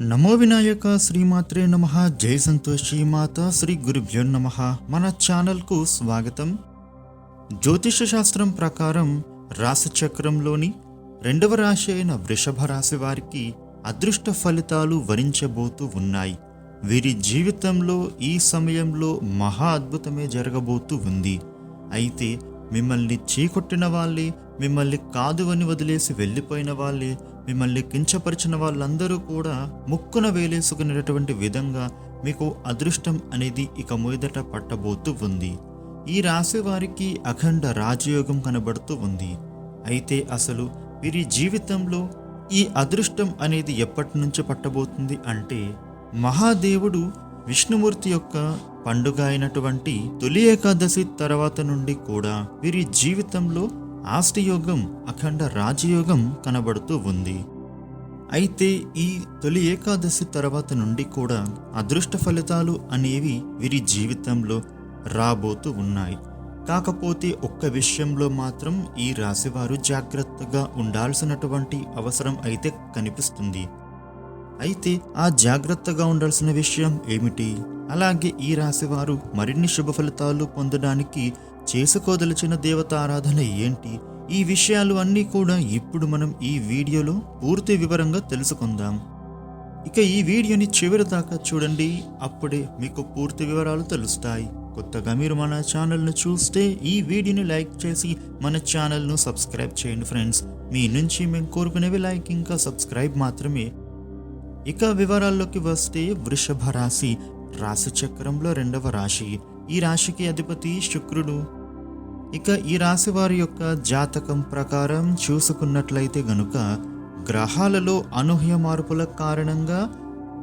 నమో వినాయక శ్రీమాత్రే నమ. జై సంతోషి మాత శ్రీ గురుభ్యో నమ. మన ఛానల్కు స్వాగతం. జ్యోతిష శాస్త్రం ప్రకారం రాశిచక్రంలోని రెండవ రాశి అయిన వృషభ రాశి వారికి అదృష్ట ఫలితాలు వరించబోతూ ఉన్నాయి. వీరి జీవితంలో ఈ సమయంలో మహా అద్భుతమే జరగబోతూ ఉంది. అయితే మిమ్మల్ని చీకొట్టిన వాళ్ళే మిమ్మల్ని కాదు అని వదిలేసి వెళ్ళిపోయిన వాళ్ళే మిమ్మల్ని కించపరిచిన వాళ్ళందరూ కూడా ముక్కున వేలేసుకునేటటువంటి విధంగా మీకు అదృష్టం అనేది ఇక మీదట పట్టబోతూ ఉంది. ఈ రాశి వారికి అఖండ రాజయోగం కనబడుతూ ఉంది. అయితే అసలు వీరి జీవితంలో ఈ అదృష్టం అనేది ఎప్పటి నుంచి పట్టబోతుంది అంటే మహాదేవుడు విష్ణుమూర్తి యొక్క పండుగ అయినటువంటి తొలి ఏకాదశి తర్వాత నుండి కూడా వీరి జీవితంలో ఆస్టియోగం అఖండ రాజయోగం కనబడుతూ ఉంది. అయితే ఈ తొలి ఏకాదశి తర్వాత నుండి కూడా అదృష్ట ఫలితాలు అనేవి వీరి జీవితంలో రాబోతూ ఉన్నాయి. కాకపోతే ఒక్క విషయంలో మాత్రం ఈ రాశివారు జాగ్రత్తగా ఉండాల్సినటువంటి అవసరం అయితే కనిపిస్తుంది. అయితే ఆ జాగ్రత్తగా ఉండాల్సిన విషయం ఏమిటి? అలాగే ఈ రాశివారు మరిన్ని శుభ ఫలితాలు పొందడానికి చేసుకోదలిచిన దేవత ఆరాధన ఏంటి? ఈ విషయాలు అన్నీ కూడా ఇప్పుడు మనం ఈ వీడియోలో పూర్తి వివరంగా తెలుసుకుందాం. ఇక ఈ వీడియోని చివరి దాకా చూడండి అప్పుడే మీకు పూర్తి వివరాలు తెలుస్తాయి. కొత్తగా మీరు మన ఛానల్ను చూస్తే ఈ వీడియోని లైక్ చేసి మన ఛానల్ను సబ్స్క్రైబ్ చేయండి ఫ్రెండ్స్. మీ నుంచి మేము కోరుకునేవి లైక్ ఇంకా సబ్స్క్రైబ్ మాత్రమే. ఇక వివరాల్లోకి వస్తే వృషభ రాశి రాశి చక్రంలో రెండవ రాశి. ఈ రాశికి అధిపతి శుక్రుడు. ఇక ఈ రాశి వారి యొక్క జాతకం ప్రకారం చూసుకున్నట్లయితే గనుక గ్రహాలలో అనూహ్య మార్పుల కారణంగా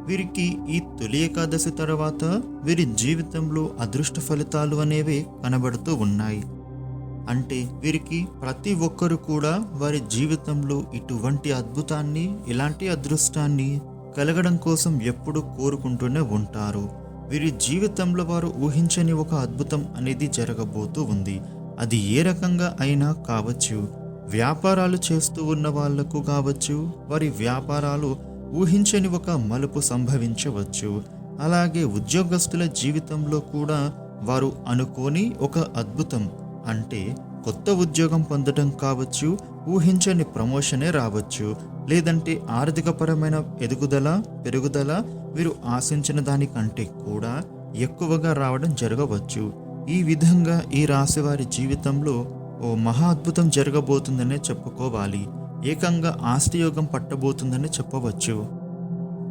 వీరికి ఈ తొలి ఏకాదశి తర్వాత వీరి జీవితంలో అదృష్ట ఫలితాలు అనేవి కనబడుతూ ఉన్నాయి. అంటే వీరికి ప్రతి ఒక్కరు కూడా వారి జీవితంలో ఇటువంటి అద్భుతాన్ని ఇలాంటి అదృష్టాన్ని కలగడం కోసం ఎప్పుడూ కోరుకుంటూనే ఉంటారు. వీరి జీవితంలో వారు ఊహించని ఒక అద్భుతం అనేది జరగబోతూ ఉంది. అది ఏ రకంగా అయినా కావచ్చు. వ్యాపారాలు చేస్తూ ఉన్న వాళ్ళకు కావచ్చు. వారి వ్యాపారాలు ఊహించని ఒక మలుపు సంభవించవచ్చు. అలాగే ఉద్యోగస్తుల జీవితంలో కూడా వారు అనుకోని ఒక అద్భుతం. అంటే కొత్త ఉద్యోగం పొందడం కావచ్చు ఊహించని ప్రమోషనే రావచ్చు. లేదంటే ఆర్థికపరమైన ఎదుగుదల పెరుగుదల వీరు ఆశించిన దానికంటే కూడా ఎక్కువగా రావడం జరగవచ్చు. ఈ విధంగా ఈ రాశి వారి జీవితంలో ఓ మహా అద్భుతం జరగబోతుందనే చెప్పుకోవాలి. ఏకంగా ఆస్తియోగం పట్టబోతుందని చెప్పవచ్చు.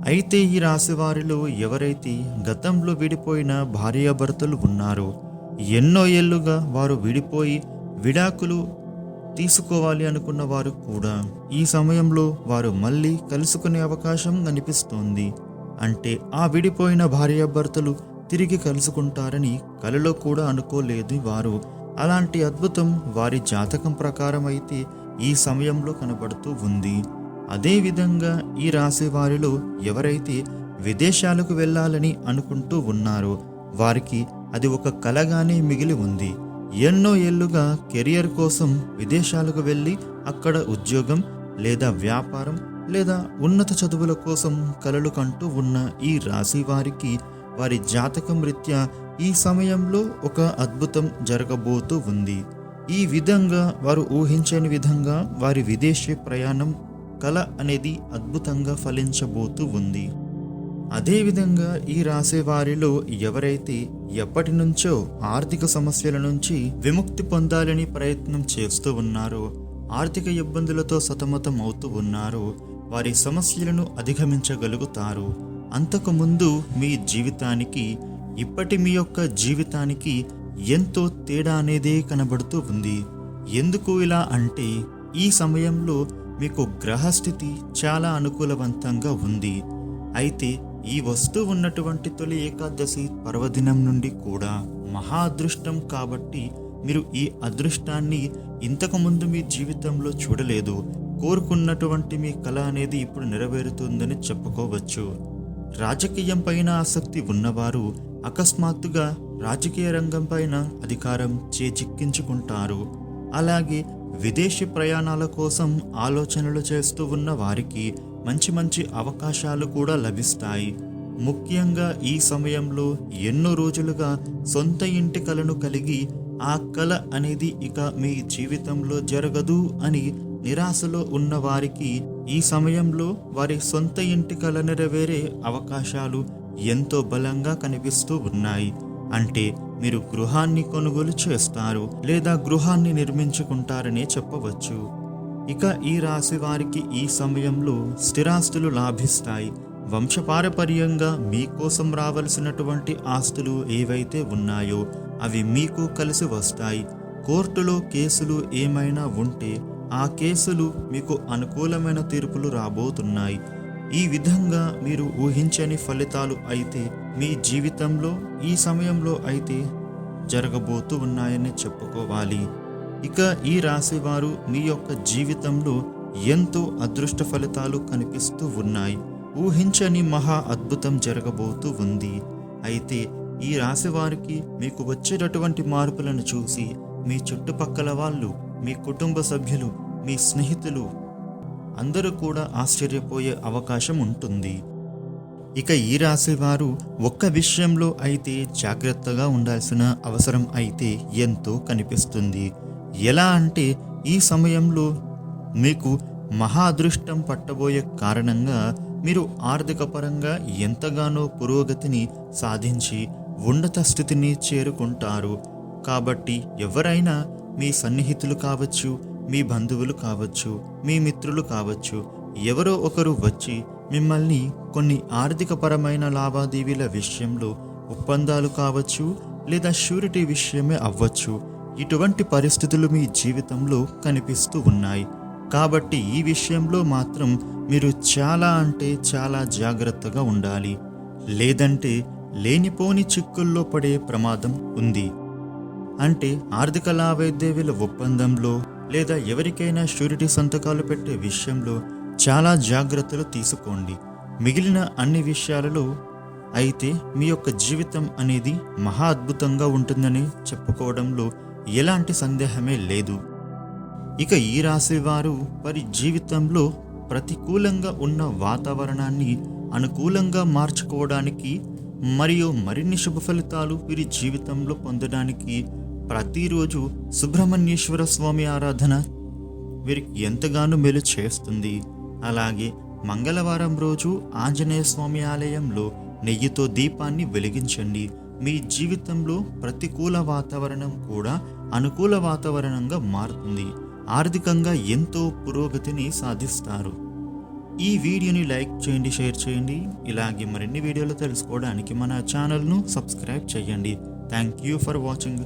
అయితే ఈ రాశి వారిలో ఎవరైతే గతంలో విడిపోయిన భార్యాభర్తలు ఉన్నారో ఎన్నో ఏళ్ళుగా వారు విడిపోయి విడాకులు తీసుకోవాలి అనుకున్న వారు కూడా ఈ సమయంలో వారు మళ్ళీ కలుసుకునే అవకాశం కనిపిస్తోంది. అంటే ఆ విడిపోయిన భార్యాభర్తలు తిరిగి కలుసుకుంటారని కలలో కూడా అనుకోలేదు వారు. అలాంటి అద్భుతం వారి జాతకం ప్రకారం అయితే ఈ సమయంలో కనబడుతూ ఉంది. అదేవిధంగా ఈ రాశి వారిలో ఎవరైతే విదేశాలకు వెళ్ళాలని అనుకుంటూ ఉన్నారో వారికి అది ఒక కలగానే మిగిలి ఉంది. ఎన్నో ఏళ్ళుగా కెరియర్ కోసం విదేశాలకు వెళ్ళి అక్కడ ఉద్యోగం లేదా వ్యాపారం లేదా ఉన్నత చదువుల కోసం కలలు కంటూ ఉన్న ఈ రాశి వారికి వారి జాతకం రీత్యా ఈ సమయంలో ఒక అద్భుతం జరగబోతూ ఉంది. ఈ విధంగా వారు ఊహించని విధంగా వారి విదేశీ ప్రయాణం కళ అనేది అద్భుతంగా ఫలించబోతూ ఉంది. అదేవిధంగా ఈ రాసే వారిలో ఎవరైతే ఎప్పటి నుంచో ఆర్థిక సమస్యల నుంచి విముక్తి పొందాలని ప్రయత్నం చేస్తూ ఉన్నారో ఆర్థిక ఇబ్బందులతో సతమతం అవుతూ ఉన్నారో వారి సమస్యలను అధిగమించగలుగుతారు. అంతకుముందు మీ జీవితానికి ఇప్పటి మీ యొక్క జీవితానికి ఎంతో తేడా అనేదే కనబడుతూ ఉంది. ఎందుకు ఇలా అంటే ఈ సమయంలో మీకు గ్రహస్థితి చాలా అనుకూలవంతంగా ఉంది. అయితే ఈ వస్తువు ఉన్నటువంటి తొలి ఏకాదశి పర్వదినం నుండి కూడా మహా అదృష్టం కాబట్టి మీరు ఈ అదృష్టాన్ని ఇంతకుముందు మీ జీవితంలో చూడలేదు. కోరుకున్నటువంటి మీ కళ అనేది ఇప్పుడు నెరవేరుతుందని చెప్పుకోవచ్చు. రాజకీయం పైన ఆసక్తి ఉన్నవారు అకస్మాత్తుగా రాజకీయ రంగం పైన అధికారం చేజిక్కించుకుంటారు. అలాగే విదేశీ ప్రయాణాల కోసం ఆలోచనలు చేస్తూ ఉన్న వారికి మంచి మంచి అవకాశాలు కూడా లభిస్తాయి. ముఖ్యంగా ఈ సమయంలో ఎన్నో రోజులుగా సొంత ఇంటి కలను కలిగి ఆ కళ అనేది ఇక మీ జీవితంలో జరగదు అని నిరాశలో ఉన్న వారికి ఈ సమయంలో వారి సొంత ఇంటి కళ నెరవేరే అవకాశాలు ఎంతో బలంగా కనిపిస్తూ ఉన్నాయి. అంటే మీరు గృహాన్ని కొనుగోలు చేస్తారు లేదా గృహాన్ని నిర్మించుకుంటారనే చెప్పవచ్చు. ఇక ఈ రాశి వారికి ఈ సమయంలో స్థిరాస్తులు లాభిస్తాయి. వంశపారపర్యంగా మీకోసం రావలసినటువంటి ఆస్తులు ఏవైతే ఉన్నాయో అవి మీకు కలిసి వస్తాయి. కోర్టులో కేసులు ఏమైనా ఉంటే ఆ కేసులు మీకు అనుకూలమైన తీర్పులు రాబోతున్నాయి. ఈ విధంగా మీరు ఊహించని ఫలితాలు అయితే మీ జీవితంలో ఈ సమయంలో అయితే జరగబోతూ ఉన్నాయని చెప్పుకోవాలి. ఇక ఈ రాశి వారు మీ యొక్క జీవితంలో ఎంతో అదృష్ట ఫలితాలు కనిపిస్తూ ఉన్నాయి. ఊహించని మహా అద్భుతం జరగబోతూ ఉంది. అయితే ఈ రాశి వారికి మీకు వచ్చేటటువంటి మార్పులను చూసి మీ చుట్టుపక్కల వాళ్ళు మీ కుటుంబ సభ్యులు మీ స్నేహితులు అందరూ కూడా ఆశ్చర్యపోయే అవకాశం ఉంటుంది. ఇక ఈ రాశి వారు ఒక్క విషయంలో అయితే జాగ్రత్తగా ఉండాల్సిన అవసరం అయితే ఎంతో కనిపిస్తుంది. ఎలా అంటే ఈ సమయంలో మీకు మహా అదృష్టం పట్టబోయే కారణంగా మీరు ఆర్థిక పరంగా ఎంతగానో పురోగతిని సాధించి ఉన్నత స్థితిని చేరుకుంటారు. కాబట్టి ఎవరైనా మీ సన్నిహితులు కావచ్చు మీ బంధువులు కావచ్చు మీ మిత్రులు కావచ్చు ఎవరో ఒకరు వచ్చి మిమ్మల్ని కొన్ని ఆర్థికపరమైన లావాదేవీల విషయంలో ఒప్పందాలు కావచ్చు లేదా షూరిటీ విషయమే అవ్వచ్చు. ఇటువంటి పరిస్థితులు మీ జీవితంలో కనిపిస్తూ ఉన్నాయి. కాబట్టి ఈ విషయంలో మాత్రం మీరు చాలా అంటే చాలా జాగ్రత్తగా ఉండాలి. లేదంటే లేనిపోని చిక్కుల్లో పడే ప్రమాదం ఉంది. అంటే ఆర్థిక లావాదేవీల ఒప్పందంలో లేదా ఎవరికైనా షూరిటీ సంతకాలు పెట్టే విషయంలో చాలా జాగ్రత్తలు తీసుకోండి. మిగిలిన అన్ని విషయాలలో అయితే మీ యొక్క జీవితం అనేది మహా అద్భుతంగా ఉంటుందని చెప్పుకోవడంలో ఎలాంటి సందేహమే లేదు. ఇక ఈ రాశివారు వారి జీవితంలో ప్రతికూలంగా ఉన్న వాతావరణాన్ని అనుకూలంగా మార్చుకోవడానికి మరియు మరిన్ని శుభ ఫలితాలు వీరి జీవితంలో పొందడానికి ప్రతిరోజు సుబ్రహ్మణ్యేశ్వర స్వామి ఆరాధన వీరికి ఎంతగానో మేలు చేస్తుంది. అలాగే మంగళవారం రోజు ఆంజనేయ స్వామి ఆలయంలో నెయ్యితో దీపాన్ని వెలిగించండి. మీ జీవితంలో ప్రతికూల వాతావరణం కూడా అనుకూల వాతావరణంగా మారుతుంది. ఆర్థికంగా ఎంతో పురోగతిని సాధిస్తారు. ఈ వీడియోని లైక్ చేయండి షేర్ చేయండి. ఇలాగే మరిన్ని వీడియోలు తెలుసుకోవడానికి మన ఛానల్ను సబ్స్క్రైబ్ చేయండి. Thank you for watching.